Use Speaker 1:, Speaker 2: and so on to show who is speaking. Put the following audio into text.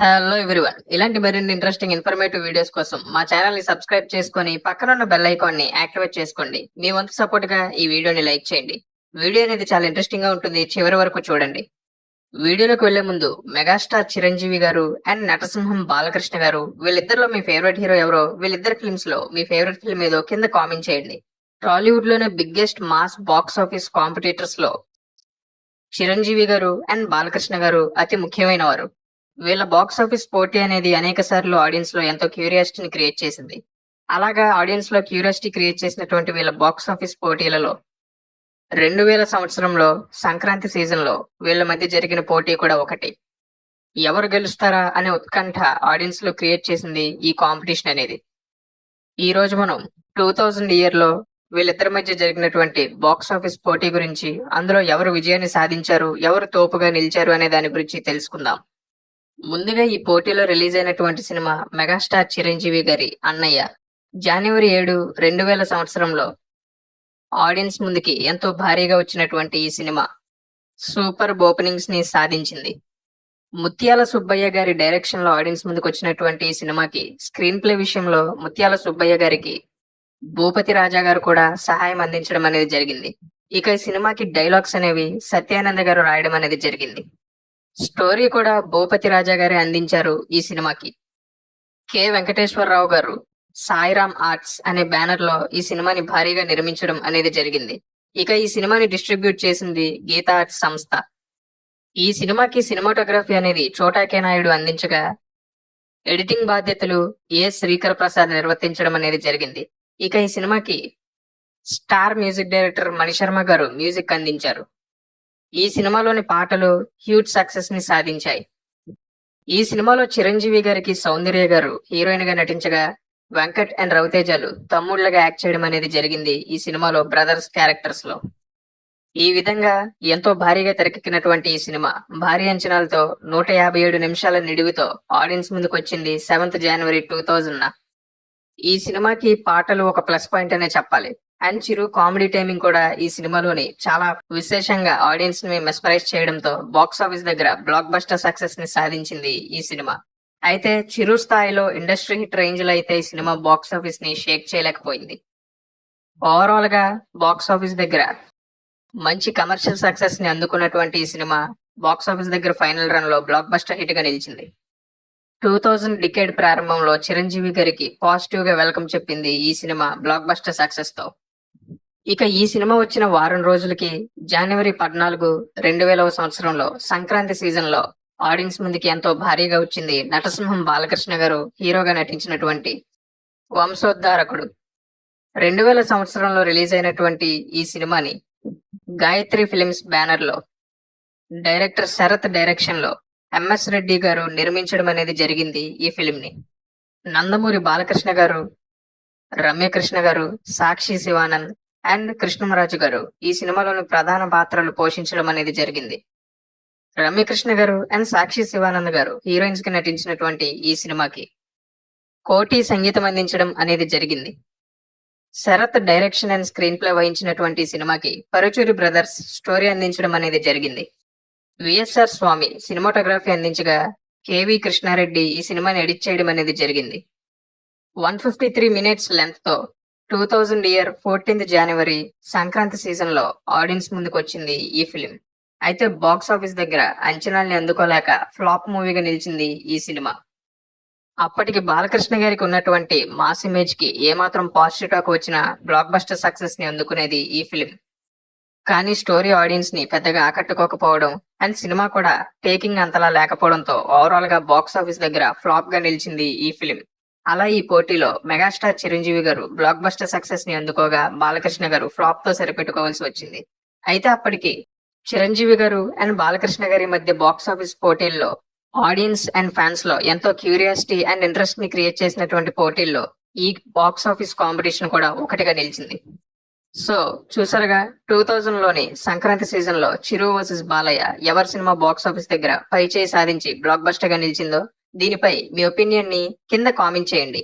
Speaker 1: hello everyone ఇలాంటి మరిన్ని interesting informative videos కోసం మా ఛానల్ ని సబ్స్క్రైబ్ చేసుకుని పక్కన ఉన్న బెల్ ఐకాన్ ని యాక్టివేట్ చేసుకోండి మీ వంతు సపోర్ట్ గా ఈ వీడియోని లైక్ చేయండి వీడియో అనేది చాలా ఇంట్రెస్టింగ్ గా ఉంటుంది చివరి వరకు చూడండి వీడియోలోకి వెళ్లే ముందు మెగాస్టార్ చిరంజీవి గారు అండ్ నటసింహం బాలకృష్ణ గారు వీళ్ళిద్దరిలో మీ ఫేవరెట్ హీరో ఎవరో వీళ్ళిద్దరి ఫిల్మ్స్ లో మీ ఫేవరెట్ ఫిల్మ్ ఏదో కింద కామెంట్ చేయండి టాలీవుడ్ లోనే biggest mass box office competitors లో చిరంజీవి గారు అండ్ బాలకృష్ణ గారు అతి ముఖ్యమైన వారు వీళ్ళ బాక్స్ ఆఫీస్ పోటీ అనేది అనేక సార్లు ఆడియన్స్ లో ఎంతో క్యూరియాసిటీని క్రియేట్ చేసింది అలాగా ఆడియన్స్ లో క్యూరియాసిటీ క్రియేట్ చేసినటువంటి వీళ్ళ బాక్స్ ఆఫీస్ పోటీలలో రెండు వేల సంవత్సరంలో సంక్రాంతి సీజన్లో వీళ్ళ మధ్య జరిగిన పోటీ కూడా ఒకటి ఎవరు గెలుస్తారా అనే ఉత్కంఠ ఆడియన్స్ లో క్రియేట్ చేసింది ఈ కాంపిటీషన్ అనేది ఈ రోజు మనం టూ థౌజండ్ ఇయర్లో వీళ్ళిద్దరి మధ్య జరిగినటువంటి బాక్స్ ఆఫీస్ పోటీ గురించి అందులో ఎవరు విజయాన్ని సాధించారు ఎవరు తోపుగా నిలిచారు అనే దాని గురించి తెలుసుకుందాం ముందుగా ఈ పోటీలో రిలీజ్ అయినటువంటి సినిమా మెగాస్టార్ చిరంజీవి గారి అన్నయ్య జనవరి ఏడు రెండు వేల సంవత్సరంలో ఆడియన్స్ ముందుకి ఎంతో భారీగా వచ్చినటువంటి ఈ సినిమా సూపర్ ఓపెనింగ్స్ ని సాధించింది ముత్యాల సుబ్బయ్య గారి డైరెక్షన్ లో ఆడియన్స్ ముందుకు వచ్చినటువంటి ఈ సినిమాకి స్క్రీన్ ప్లే విషయంలో ముత్యాల సుబ్బయ్య గారికి భూపతి రాజా గారు కూడా సహాయం అందించడం అనేది జరిగింది ఇక ఈ సినిమాకి డైలాగ్స్ అనేవి సత్యానంద గారు రాయడం అనేది జరిగింది స్టోరీ కూడా భూపతి రాజా గారే అందించారు ఈ సినిమాకి కె వెంకటేశ్వరరావు గారు సాయిరామ్ ఆర్ట్స్ అనే బ్యానర్ లో ఈ సినిమాని భారీగా నిర్మించడం అనేది జరిగింది ఇక ఈ సినిమాని డిస్ట్రిబ్యూట్ చేసింది గీతా ఆర్ట్స్ సంస్థ ఈ సినిమాకి సినిమాటోగ్రఫీ అనేది చోటాకే నాయుడు అందించగా ఎడిటింగ్ బాధ్యతలు ఏ శ్రీకర్ ప్రసాద్ నిర్వర్తించడం అనేది జరిగింది ఇక ఈ సినిమాకి స్టార్ మ్యూజిక్ డైరెక్టర్ మణిశర్మ గారు మ్యూజిక్ అందించారు ఈ సినిమాలోని పాటలు హ్యూజ్ సక్సెస్ ని సాధించాయి ఈ సినిమాలో చిరంజీవి గారికి సౌందర్య గారు హీరోయిన్ గా నటించగా వెంకట్ అండ్ రవితేజలు తమ్ముళ్లుగా యాక్ట్ చేయడం అనేది జరిగింది ఈ సినిమాలో బ్రదర్స్ క్యారెక్టర్స్ లో ఈ విధంగా ఎంతో భారీగా తెరకెక్కినటువంటి ఈ సినిమా భారీ అంచనాలతో నూట యాభై ఏడు నిమిషాల నిడివితో ఆడియన్స్ ముందుకు వచ్చింది సెవెంత్ జనవరి టూ థౌజండ్ ఈ సినిమాకి పాటలు ఒక ప్లస్ పాయింట్ అనే చెప్పాలి అండ్ చిరు కామెడీ టైమింగ్ కూడా ఈ సినిమాలోని చాలా విశేషంగా ఆడియన్స్ ని మెస్పరైజ్ చేయడంతో బాక్స్ ఆఫీస్ దగ్గర బ్లాక్ బస్టర్ సక్సెస్ ని సాధించింది ఈ సినిమా అయితే చిరు స్థాయిలో ఇండస్ట్రీ హిట్ రేంజ్ లో అయితే ఈ సినిమా బాక్స్ ఆఫీస్ ని షేక్ చేయలేకపోయింది ఓవరాల్ గా బాక్స్ ఆఫీస్ దగ్గర మంచి కమర్షియల్ సక్సెస్ ని అందుకున్నటువంటి ఈ సినిమా బాక్స్ ఆఫీస్ దగ్గర ఫైనల్ రన్ లో బ్లాక్ బస్టర్ హిట్ గా నిలిచింది టూ థౌజండ్ డికేడ్ ప్రారంభంలో చిరంజీవి గారికి పాజిటివ్ గా వెల్కమ్ చెప్పింది ఈ సినిమా బ్లాక్ బస్టర్ సక్సెస్ తో ఇక ఈ సినిమా వచ్చిన వారం రోజులకి జనవరి పద్నాలుగు రెండు వేలవ సంవత్సరంలో సంక్రాంతి సీజన్ లో ఆడియన్స్ ముందుకి ఎంతో భారీగా వచ్చింది నటసింహం బాలకృష్ణ గారు హీరోగా నటించినటువంటి వంశోద్ధారకుడు రెండు వేల సంవత్సరంలో రిలీజ్ అయినటువంటి ఈ సినిమాని గాయత్రి ఫిలిమ్స్ బ్యానర్ లో డైరెక్టర్ శరత్ డైరెక్షన్ లో ఎంఎస్ రెడ్డి గారు నిర్మించడం అనేది జరిగింది ఈ ఫిలిం ని నందమూరి బాలకృష్ణ గారు రమ్యకృష్ణ గారు సాక్షి శివానంద్ అండ్ కృష్ణమరాజు గారు ఈ సినిమాలోని ప్రధాన పాత్రలు పోషించడం అనేది జరిగింది రమ్యకృష్ణ గారు అండ్ సాక్షి శివానంద్ గారు హీరోయిన్స్ కి నటించినటువంటి ఈ సినిమాకి కోటి సంగీతం అందించడం అనేది జరిగింది Sarath direction and screenplay వహించినటువంటి సినిమాకి పరుచూరి బ్రదర్స్ స్టోరీ అందించడం అనేది జరిగింది విఎస్ఆర్ స్వామి సినిమాటోగ్రఫీ అందించగా కేవి కృష్ణారెడ్డి ఈ సినిమాని ఎడిట్ చేయడం అనేది జరిగింది one fifty three minutes length తో two thousand year fourteenth January Sankranti season లో ఆడియన్స్ ముందుకు వచ్చింది ఈ ఫిలిం అయితే బాక్స్ ఆఫీస్ దగ్గర అంచనాల్ని అందుకోలేక ఫ్లాప్ మూవీగా నిలిచింది ఈ సినిమా అప్పటికి బాలకృష్ణ గారికి ఉన్నటువంటి మాస్ ఇమేజ్ కి ఏమాత్రం పాజిటివ్ టాక్ వచ్చిన బ్లాక్ బస్టర్ సక్సెస్ ని అందుకునేది ఈ ఫిలిం కానీ స్టోరీ ఆడియన్స్ ని పెద్దగా ఆకట్టుకోకపోవడం అండ్ సినిమా కూడా టేకింగ్ అంతలా లేకపోవడంతో ఓవరాల్ గా బాక్స్ ఆఫీస్ దగ్గర ఫ్లాప్ గా నిలిచింది ఈ ఫిలిం అలా ఈ పోటీలో మెగాస్టార్ చిరంజీవి గారు బ్లాక్ బస్టర్ సక్సెస్ ని అందుకోగా బాలకృష్ణ గారు ఫ్లాప్ తో సరిపెట్టుకోవాల్సి వచ్చింది అయితే అప్పటికి చిరంజీవి గారు అండ్ బాలకృష్ణ గారి మధ్య బాక్స్ ఆఫీస్ పోటీల్లో ఆడియన్స్ అండ్ ఫ్యాన్స్ లో ఎంతో క్యూరియాసిటీ అండ్ ఇంట్రెస్ట్ ని క్రియేట్ చేసినటువంటి పోటీల్లో ఈ బాక్స్ ఆఫీస్ కాంపిటీషన్ కూడా ఒకటిగా నిలిచింది సో చూసారుగా టూ థౌజండ్ లోని సంక్రాంతి సీజన్ లో చిరు వర్సెస్ బాలయ్య ఎవరి సినిమా బాక్స్ ఆఫీస్ దగ్గర పై చేయి సాధించి బ్లాక్ బస్టర్ గా నిలిచిందో దీనిపై మీ ఒపీనియన్ ని కింద కామెంట్ చేయండి